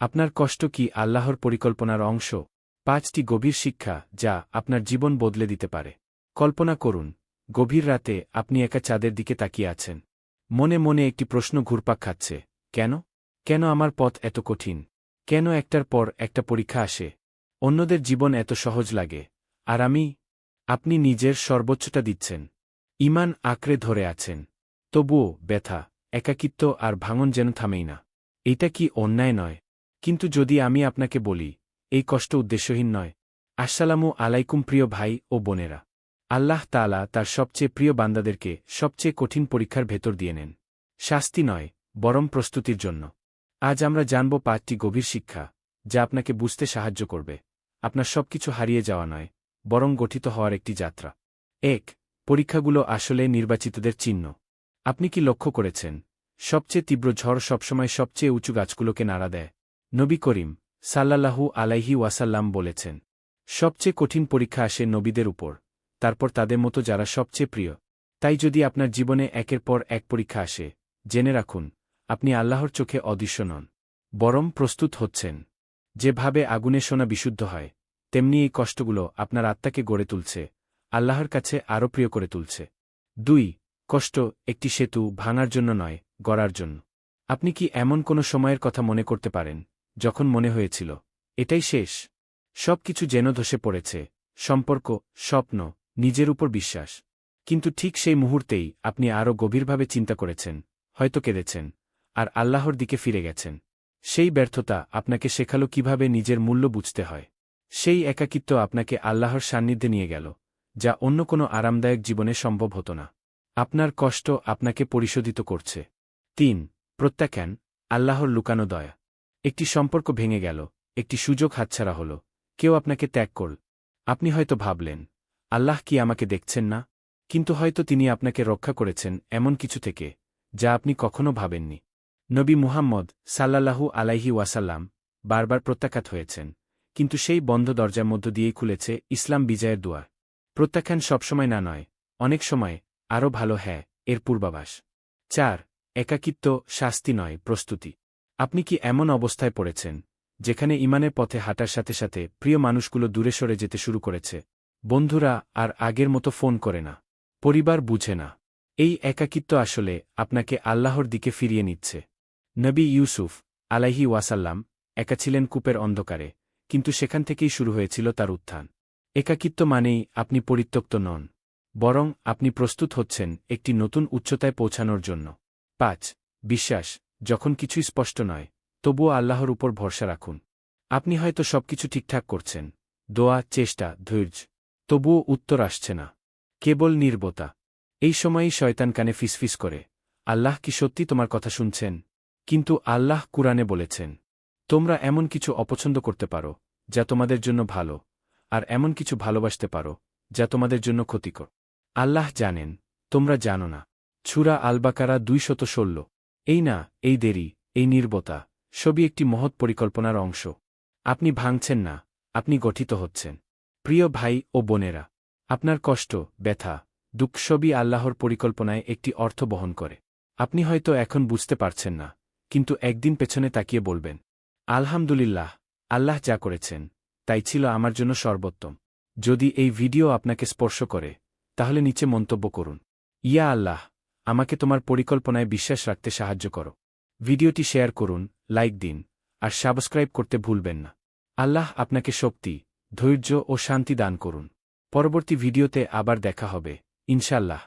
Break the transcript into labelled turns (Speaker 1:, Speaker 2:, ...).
Speaker 1: আপনার কষ্ট কি আল্লাহর পরিকল্পনার অংশ? পাঁচটি গভীর শিক্ষা যা আপনার জীবন বদলে দিতে পারে। কল্পনা করুন, গভীর রাতে আপনি একা চাঁদের দিকে তাকিয়ে আছেন। মনে মনে একটি প্রশ্ন ঘুরপাক খাচ্ছে, কেন? কেন আমার পথ এত কঠিন? কেন একটার পর একটা পরীক্ষা আসে? অন্যদের জীবন এত সহজ লাগে, আর আমি, আপনি নিজের সর্বোচ্চটা দিচ্ছেন। ইমান আঁকড়ে ধরে আছেন। তবুও ব্যথা, একাকিত্ব আর ভাঙন যেন থামেই না। এটা কি অন্যায় নয়? কিন্তু যদি আমি আপনাকে বলি, এই কষ্ট উদ্দেশ্যহীন নয়। আসসালামু আলাইকুম প্রিয় ভাই ও বোনেরা। আল্লাহ তালা তার সবচেয়ে প্রিয় বান্দাদেরকে সবচেয়ে কঠিন পরীক্ষার ভেতর দিয়ে নেন। শাস্তি নয়, বরং প্রস্তুতির জন্য। আজ আমরা জানব পাঁচটি গভীর শিক্ষা, যা আপনাকে বুঝতে সাহায্য করবে। আপনার সবকিছু হারিয়ে যাওয়া নয়, বরং গঠিত হওয়ার একটি যাত্রা। এক, পরীক্ষাগুলো আসলে নির্বাচিতদের চিহ্ন। আপনি কি লক্ষ্য করেছেন, সবচেয়ে তীব্র ঝড় সবসময় সবচেয়ে উঁচু গাছগুলোকে নাড়া দেয়? নবী করিম সাল্লাল্লাহু আলাইহি ওয়াসাল্লাম বলেছেন, সবচেয়ে কঠিন পরীক্ষা আসে নবীদের উপর, তারপর তাদের মতো যারা সবচেয়ে প্রিয়। তাই যদি আপনার জীবনে একের পর এক পরীক্ষা আসে, জেনে রাখুন, আপনি আল্লাহর চোখে অদৃশ্য নন, বরং প্রস্তুত হচ্ছেন। যেভাবে আগুনে সোনা বিশুদ্ধ হয়, তেমনি এই কষ্টগুলো আপনার আত্মাকে গড়ে তুলছে, আল্লাহর কাছে আরও প্রিয় করে তুলছে। দুই, কষ্ট একটি সেতু ভাঙার জন্য নয়, গড়ার জন্য। আপনি কি এমন কোনো সময়ের কথা মনে করতে পারেন যখন মনে হয়েছিল, এটাই শেষ। সব কিছু যেন ধসে পড়েছে। সম্পর্ক, স্বপ্ন, নিজের উপর বিশ্বাস। কিন্তু ঠিক সেই মুহূর্তেই আপনি আরও গভীরভাবে চিন্তা করেছেন, হয়তো কেঁদেছেন, আর আল্লাহর দিকে ফিরে গেছেন। সেই ব্যর্থতা আপনাকে শেখালো কীভাবে নিজের মূল্য বুঝতে হয়। সেই একাকিত্ব আপনাকে আল্লাহর সান্নিধ্যে নিয়ে গেল, যা অন্য কোনো আরামদায়ক জীবনে সম্ভব হতো না। আপনার কষ্ট আপনাকে পরিশোধিত করছে। তিন, প্রত্যাখ্যান, আল্লাহর লুকানো দয়া। একটি সম্পর্ক ভেঙে গেল, একটি সুযোগ হাতছাড়া হল, কেউ আপনাকে ত্যাগ করল। আপনি হয়তো ভাবলেন, আল্লাহ কি আমাকে দেখছেন না? কিন্তু হয়তো তিনি আপনাকে রক্ষা করেছেন এমন কিছু থেকে, যা আপনি কখনো ভাবেননি। নবী মুহাম্মদ সাল্লাল্লাহু আলাইহি ওয়াসাল্লাম বারবার প্রত্যাখ্যাত হয়েছেন, কিন্তু সেই বন্ধ দরজার মধ্য দিয়েই খুলেছে ইসলাম বিজয়ের দুয়ার। প্রত্যাখ্যান সবসময় না নয়, অনেক সময় আরও ভালো হ্যাঁ এর পূর্বাভাস। চার, একাকিত্ব, শাস্তি নয়, প্রস্তুতি। আপনি কি এমন অবস্থায় পড়েছেন, যেখানে ইমানের পথে হাঁটার সাথে সাথে প্রিয় মানুষগুলো দূরে সরে যেতে শুরু করেছে? বন্ধুরা, আর আগের মতো ফোন করে না। পরিবার বুঝে না। এই একাকিত্ব আসলে আপনাকে আল্লাহর দিকে ফিরিয়ে নিচ্ছে। নবী ইউসুফ আলাইহি ওয়াসাল্লাম একা ছিলেন কূপের অন্ধকারে, কিন্তু সেখান থেকেই শুরু হয়েছিল তার উত্থান। একাকিত্ব মানেই আপনি পরিত্যক্ত নন, বরং আপনি প্রস্তুত হচ্ছেন একটি নতুন উচ্চতায় পৌঁছানোর জন্য। পাঁচ, বিশ্বাস। যখন কিছুই স্পষ্ট নয়, তবুও আল্লাহর উপর ভরসা রাখুন। আপনি হয়তো সবকিছু ঠিকঠাক করছেন, দোয়া, চেষ্টা, ধৈর্য, তবুও উত্তর আসছে না। কেবল নির্বতা। এই সময়ই শয়তান কানে ফিসফিস করে, আল্লাহ কি সত্যি তোমার কথা শুনছেন? কিন্তু আল্লাহ কুরআনে বলেছেন, তোমরা এমন কিছু অপছন্দ করতে পারো, যা তোমাদের জন্য ভালো, আর এমন কিছু ভালোবাসতে পারো, যা তোমাদের জন্য ক্ষতিকর। আল্লাহ জানেন, তোমরা জানো না। ছুরা আলবাকারা দুই শত ষোল। এই না, এই দেরি, এই নির্বতা, সবই একটি মহৎ পরিকল্পনার অংশ। আপনি ভাঙছেন না, আপনি গঠিত হচ্ছেন। প্রিয় ভাই ও বোনেরা, আপনার কষ্ট, ব্যথা, দুঃখ সবই আল্লাহর পরিকল্পনায় একটি অর্থ বহন করে। আপনি হয়তো এখন বুঝতে পারছেন না, কিন্তু একদিন পেছনে তাকিয়ে বলবেন, আলহামদুলিল্লাহ, আল্লাহ যা করেছেন, তাই ছিল আমার জন্য সর্বোত্তম। যদি এই ভিডিও আপনাকে স্পর্শ করে, তাহলে নিচে মন্তব্য করুন, ইয়া আল্লাহ আমাকে তোমার পরিকল্পনায় বিশ্বাস রাখতে সাহায্য করো। ভিডিওটি শেয়ার করুন, লাইক দিন, আর সাবস্ক্রাইব করতে ভুলবেন না। আল্লাহ আপনাকে শক্তি, ধৈর্য ও শান্তি দান করুন। পরবর্তী ভিডিওতে আবার দেখা হবে। ইনশাল্লাহ